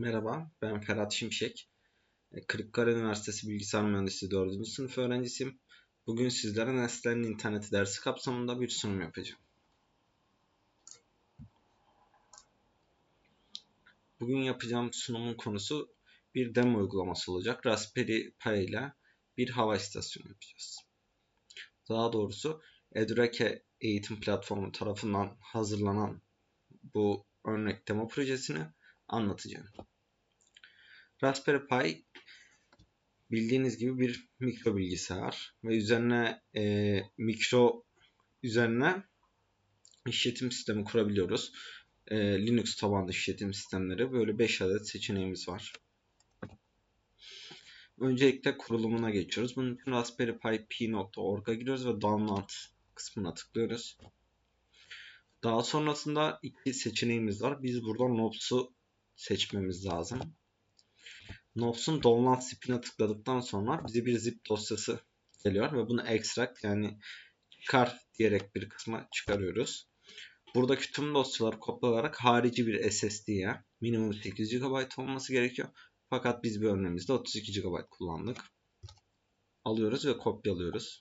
Merhaba, ben Ferhat Şimşek. E, Kırıkkale Üniversitesi Bilgisayar Mühendisliği 4. sınıf öğrencisiyim. Bugün sizlere Nestl'nin interneti dersi kapsamında bir sunum yapacağım. Bugün yapacağım sunumun konusu bir demo uygulaması olacak. Raspberry Pi ile bir hava istasyonu yapacağız. Daha doğrusu Edureke eğitim platformu tarafından hazırlanan bu örnek demo projesini anlatacağım. Raspberry Pi bildiğiniz gibi bir mikro bilgisayar ve üzerine e, mikro üzerine işletim sistemi kurabiliyoruz. E, Linux tabanlı işletim sistemleri böyle 5 adet seçeneğimiz var. Öncelikle kurulumuna geçiyoruz. Bunun için Raspberry Pi P.org'a giriyoruz ve download kısmına tıklıyoruz. Daha sonrasında iki seçeneğimiz var. Biz burada Nops'u seçmemiz lazım. Nops'un download zip'ine tıkladıktan sonra bize bir zip dosyası geliyor ve bunu extract yani çıkar diyerek bir kısma çıkarıyoruz. Buradaki tüm dosyaları kopyalayarak harici bir SSD'ye minimum 8 GB olması gerekiyor. Fakat biz bir örneğimizde 32 GB kullandık. Alıyoruz ve kopyalıyoruz.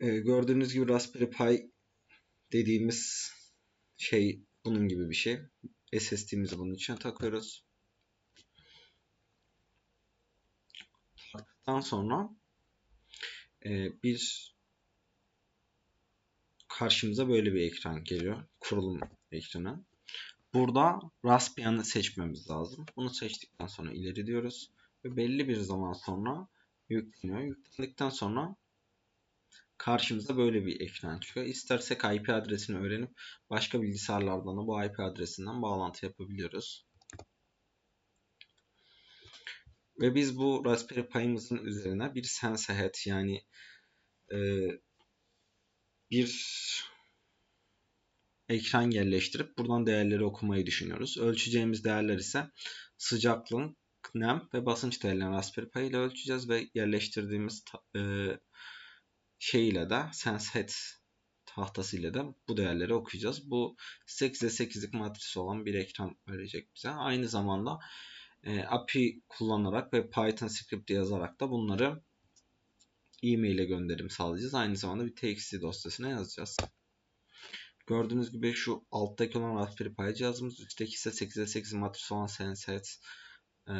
Ee, gördüğünüz gibi Raspberry Pi dediğimiz şey bunun gibi bir şey. SSD'mizi bunun içine takıyoruz. Taktıktan sonra e, bir karşımıza böyle bir ekran geliyor. Kurulum ekranı. Burada Raspbian'ı seçmemiz lazım. Bunu seçtikten sonra ileri diyoruz. Ve belli bir zaman sonra yükleniyor. Yüklendikten sonra karşımıza böyle bir ekran çıkıyor. İstersek IP adresini öğrenip başka bilgisayarlardan da bu IP adresinden bağlantı yapabiliyoruz. Ve biz bu Raspberry Pi'mizin üzerine bir sense head yani e, bir ekran yerleştirip buradan değerleri okumayı düşünüyoruz. Ölçeceğimiz değerler ise sıcaklık, nem ve basınç değerlerini Raspberry Pi ile ölçeceğiz ve yerleştirdiğimiz e, şey ile de SenseHead tahtasıyla da bu değerleri okuyacağız. Bu 8'e 8'lik matrisi olan bir ekran verecek bize. Aynı zamanda e, API kullanarak ve Python script yazarak da bunları e-mail'e gönderim sağlayacağız. Aynı zamanda bir txt dosyasına yazacağız. Gördüğünüz gibi şu alttaki olan Raspberry Pi cihazımız, üstteki ise 8'e 8 matrisi olan SenseHead e,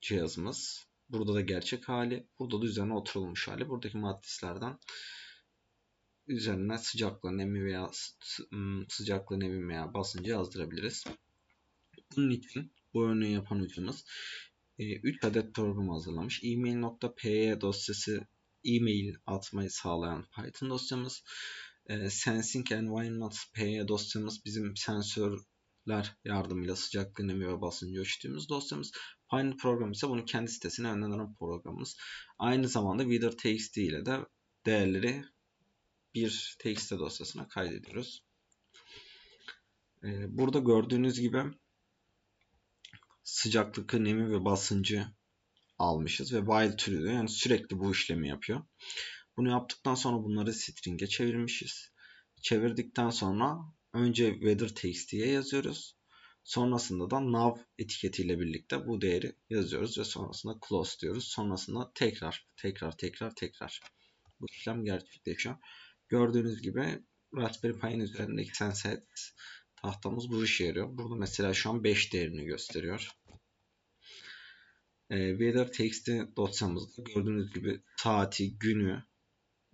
cihazımız. Burada da gerçek hali. Burada da üzerine oturulmuş hali. Buradaki matrislerden üzerine sıcaklığı, nemi veya sıcaklığı, nemi veya basıncı yazdırabiliriz. Bunun için bu örneği yapan hocamız 3 e, adet program hazırlamış. email.py dosyası e-mail atmayı sağlayan Python dosyamız. E, Sensing Environment py dosyamız bizim sensörler yardımıyla sıcaklığı, nemi ve basıncı ölçtüğümüz dosyamız. Aynı program ise bunun kendi sitesine öneren programımız. Aynı zamanda Wither.txt ile de değerleri bir txt dosyasına kaydediyoruz. Ee, burada gördüğünüz gibi sıcaklık, nemi ve basıncı almışız ve while türü yani sürekli bu işlemi yapıyor. Bunu yaptıktan sonra bunları string'e çevirmişiz. Çevirdikten sonra önce weather.txt'ye yazıyoruz. Sonrasında da nav etiketiyle birlikte bu değeri yazıyoruz ve sonrasında close diyoruz. Sonrasında tekrar tekrar tekrar tekrar bu işlem gerçekleşiyor. Gördüğünüz gibi Raspberry Pi'nin üzerindeki Senset tahtamız bu işe yarıyor. Burada mesela şu an 5 değerini gösteriyor. E, weather.txt dosyamızda gördüğünüz gibi saati, günü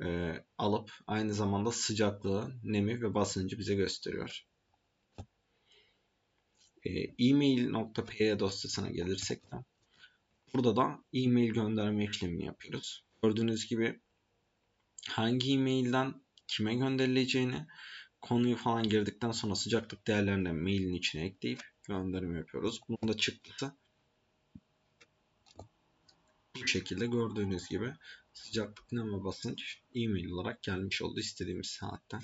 e, alıp aynı zamanda sıcaklığı, nemi ve basıncı bize gösteriyor. E, e-mail.py dosyasına gelirsek de burada da e-mail gönderme işlemini yapıyoruz. Gördüğünüz gibi hangi e-mailden kime gönderileceğini konuyu falan girdikten sonra sıcaklık değerlerini mailin içine ekleyip gönderim yapıyoruz. Bunun da çıktısı bu şekilde gördüğünüz gibi sıcaklık nem ve basınç e-mail olarak gelmiş oldu istediğimiz saatten.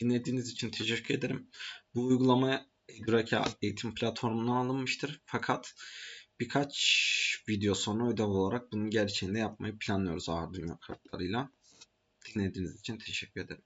Dinlediğiniz için teşekkür ederim. Bu uygulama Edurake eğitim platformundan alınmıştır. Fakat birkaç video sonra ödev olarak bunun gerçeğinde yapmayı planlıyoruz Arduino kartlarıyla. Dinlediğiniz için teşekkür ederim.